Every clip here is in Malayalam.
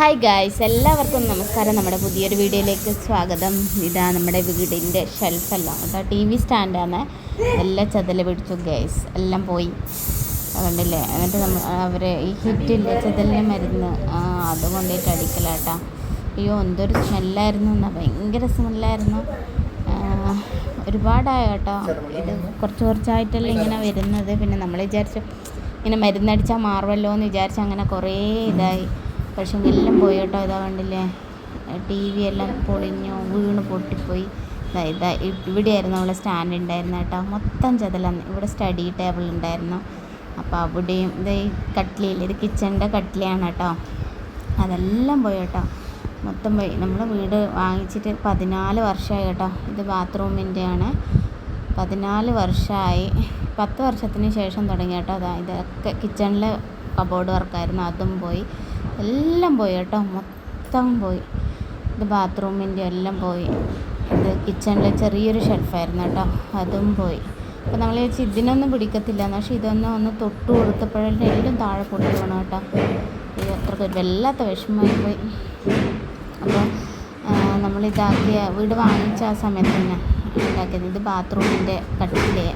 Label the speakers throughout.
Speaker 1: ഹായ് ഗായ്സ് എല്ലാവർക്കും നമസ്കാരം. നമ്മുടെ പുതിയൊരു വീഡിയോയിലേക്ക് സ്വാഗതം. ഇതാ നമ്മുടെ വീടിന്റെ ഷെൽഫെല്ലാം കേട്ടോ ടി വി സ്റ്റാൻഡാണ് എല്ലാം ചതല പിടിച്ചു ഗൈസ് എല്ലാം പോയി. അതുകൊണ്ടല്ലേ? എന്നിട്ട് നമ്മൾ അവർ ഈ ഹിറ്റില്ലേ ചതലിന്റെ മരുന്ന്. അത് കൊണ്ടിട്ട് അടിക്കലാട്ടാ. അയ്യോ എന്തൊരു സ്മെല്ലായിരുന്നു എന്നാ ഭയങ്കര സ്മെല്ലായിരുന്നു ഒരുപാടായ കേട്ടോ ഇത് കുറച്ച് കുറച്ചായിട്ടല്ലേ ഇങ്ങനെ വരുന്നത്. പിന്നെ നമ്മൾ വിചാരിച്ചു ഇങ്ങനെ മരുന്നടിച്ചാൽ മാറുമല്ലോ എന്ന് വിചാരിച്ച് അങ്ങനെ കുറേ ഇതായി. പക്ഷെ എല്ലാം പോയി കേട്ടോ. ഇതാ കണ്ടില്ലേ? ടി വി എല്ലാം പൊളിഞ്ഞു വീണ് പൊട്ടിപ്പോയി. ഇതാ ഇതാ ഇവിടെയായിരുന്നു നമ്മളെ സ്റ്റാൻഡ് ഉണ്ടായിരുന്നു കേട്ടോ. മൊത്തം ചതലാണ് ഇവിടെ സ്റ്റഡി ടേബിൾ ഉണ്ടായിരുന്നു. അപ്പോൾ അവിടെയും ഇത് കട്ട്ലിയിൽ ഇത് കിച്ചണിന്റെ കട്ട്ലിയാണ് കേട്ടോ. അതെല്ലാം പോയി കേട്ടോ. മൊത്തം പോയി. നമ്മൾ വീട് വാങ്ങിച്ചിട്ട് പതിനാല് വർഷമായി കേട്ടോ. ഇത് ബാത്റൂമിന്റെ ആണ് പതിനാല് വർഷമായി. പത്ത് വർഷത്തിന് ശേഷം തുടങ്ങി കേട്ടോ. അതാ ഇതൊക്കെ കിച്ചണിലെ കബോർഡ് വർക്കായിരുന്നു. അതും പോയി. എല്ലാം പോയി കേട്ടോ. മൊത്തം പോയി. ഇത് ബാത്റൂമിന്റെ എല്ലാം പോയി. ഇത് കിച്ചണിലെ ചെറിയൊരു ഷെൽഫായിരുന്നു കേട്ടോ. അതും പോയി. അപ്പോൾ നമ്മൾ വിചാരിച്ചു ഇതിനൊന്നും പിടിക്കത്തില്ല. പക്ഷേ ഇതൊന്നും ഒന്ന് തൊട്ട് കൊടുത്തപ്പോഴും എല്ലാം താഴെ പൊട്ടി പോകണം കേട്ടോ. ഇത് അത്ര വല്ലാത്ത വിഷമമായി പോയി. അപ്പോൾ നമ്മൾ ഇതാക്കിയ വീട് വാങ്ങിച്ച ആ സമയത്ത് തന്നെ ഉണ്ടാക്കിയത് ഇത് ബാത്റൂമിന്റെ കട്ടിലെ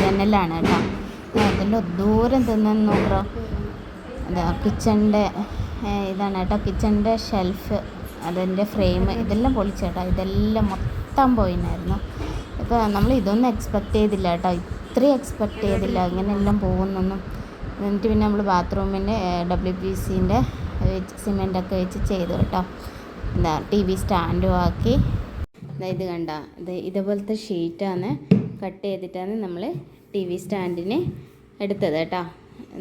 Speaker 1: ജനലാണ് കേട്ടോ. അതിന്റെ ദൂരം നോക്കറോ അതാ കിച്ചണിന്റെ ഇതാണ് കേട്ടോ കിച്ചണിന്റെ ഷെൽഫ് അതിന്റെ ഫ്രെയിം ഇതെല്ലാം പൊളിച്ചു കേട്ടോ. ഇതെല്ലാം മൊത്തം പോയിന്നായിരുന്നു. ഇപ്പോൾ നമ്മൾ ഇതൊന്നും എക്സ്പെക്റ്റ് ചെയ്തില്ല കേട്ടോ. ഇത്രയും എക്സ്പെക്റ്റ് ചെയ്തില്ല. ഇങ്ങനെയെല്ലാം പോകുന്നൊന്നും. എന്നിട്ട് പിന്നെ നമ്മൾ ബാത്റൂമിന്റെ ഡബ്ല്യു പി സിന്റെ സിമെന്റൊക്കെ വെച്ച് ചെയ്തു കേട്ടോ. എന്താ ടി വി സ്റ്റാൻഡും ആക്കി. ഇത് കണ്ട? ഇത് ഇതുപോലത്തെ ഷീറ്റാണ് കട്ട് ചെയ്തിട്ടാണ് നമ്മൾ ടി വി സ്റ്റാൻഡിന് എടുത്തത് കേട്ടോ.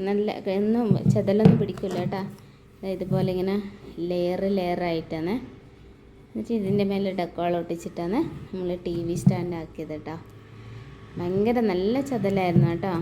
Speaker 1: നല്ല ഒന്നും ചെതലൊന്നും പിടിക്കില്ല കേട്ടോ. ഇതുപോലെ ഇങ്ങനെ ലെയർ ആയിട്ടാണ്. എന്നുവെച്ചാൽ ഇതിന്റെ മേലെ ഡെക്കോൾ ഒട്ടിച്ചിട്ടാണ് നമ്മൾ ടി വി സ്റ്റാൻഡ് ആക്കിയത് കേട്ടോ ഭയങ്കര നല്ല ചതലായിരുന്നു കേട്ടോ.